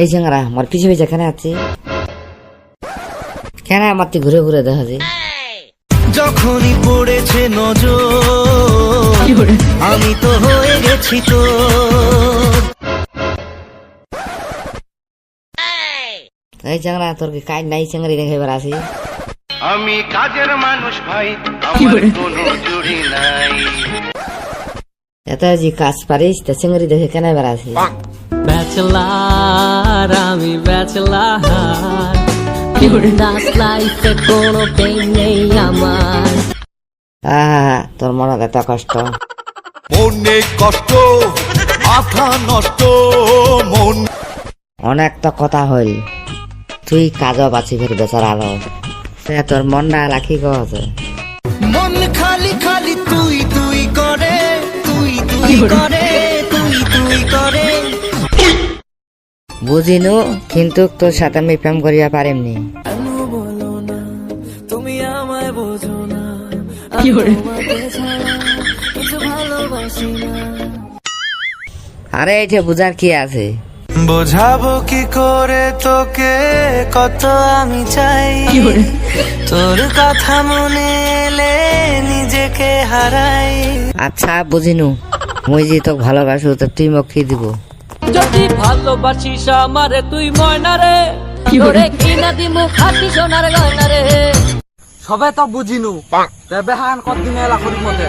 এই চেঙ্গারা আমার পিছিয়ে পিছে কেন আছি। কেন আমার ঘুরে ঘুরে দেখা যায়? যখনই পড়েছে নজর আমি তো হয়ে গেছি তো। এই চাংরা তোর কি কাজ নাই চাংরি দেখে এবার আসি আমি কাজের মানুষ ভাই আমার কোনো জুড়ি নাই। এত যে কাজ পারিস তা চেঙ্গারি দেখে কেন এবার আসি ব্যাচেলার আমি আমার। আহা তোর মনে এত কষ্ট? মনে কষ্ট মাথা নষ্ট মন অনেক তো কথা হইল। তুই কাজও বাঁচি ফের বেচার আলো। সে তোর মনটা রাখি আছে মন খালি খালি তুই তুই করে তুই তুই করে তুই তুই করে। বুঝিনু কিন্তু তোর সাথে আমি প্রেম করিয়া পারিমনি। তুমি আমায় বোঝো না। আরে এই যে বুঝার কি আছে? বোঝাবো কি করে তোকে কত আমি চাই। তোর কথা মনে এলে নিজেকে হারাই। আচ্ছা বুঝিনু মুই যে তোকে ভালোবাসু তো তুই মোক কি দিব? যদি ভালোবাসিস আমারে তুই ময়না রে? তোরে কিনা দিমু খাটি সোনার গয়না রে। সবে তো বুঝিনু বেহান কদিন এলা করি মতে